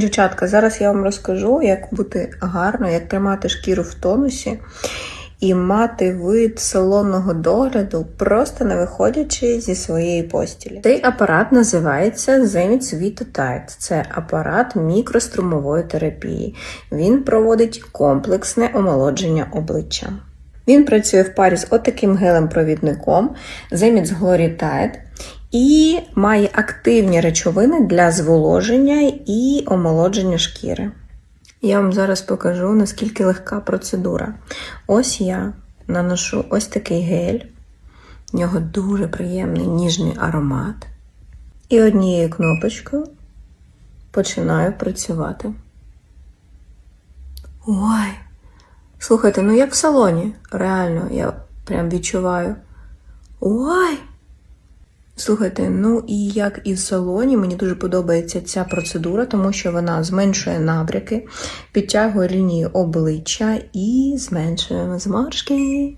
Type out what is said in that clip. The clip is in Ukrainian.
Дівчатка, зараз я вам розкажу, як бути гарно, як тримати шкіру в тонусі і мати вид салонного догляду, просто не виходячи зі своєї постілі. Цей апарат називається Zenith Vita Tight. Це апарат мікрострумової терапії. Він проводить комплексне омолодження обличчя. Він працює в парі з отаким гелем-провідником Zemix Glory Tide і має активні речовини для зволоження і омолодження шкіри. Я вам зараз покажу, наскільки легка процедура. Ось я наношу ось такий гель, в нього дуже приємний ніжний аромат. І однією кнопочкою починаю працювати. Ой! Слухайте, ну як в салоні, реально, я прям відчуваю. Ой! Слухайте, ну і як і в салоні, мені дуже подобається ця процедура, тому що вона зменшує набряки, підтягує лінію обличчя і зменшує зморшки.